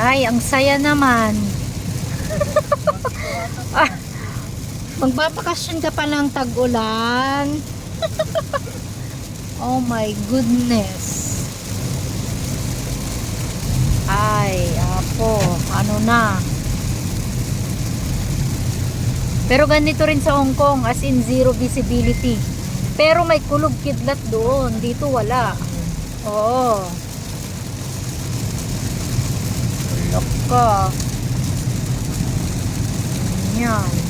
Ay, ang saya naman. ah, magbabakasyon ka pa ng tag-ulan. oh my goodness. Ay, apo, ano na. Pero ganito rin sa Hong Kong, as in zero visibility. Pero may kulog kidlat doon, dito wala. Oo. Ka. Yan.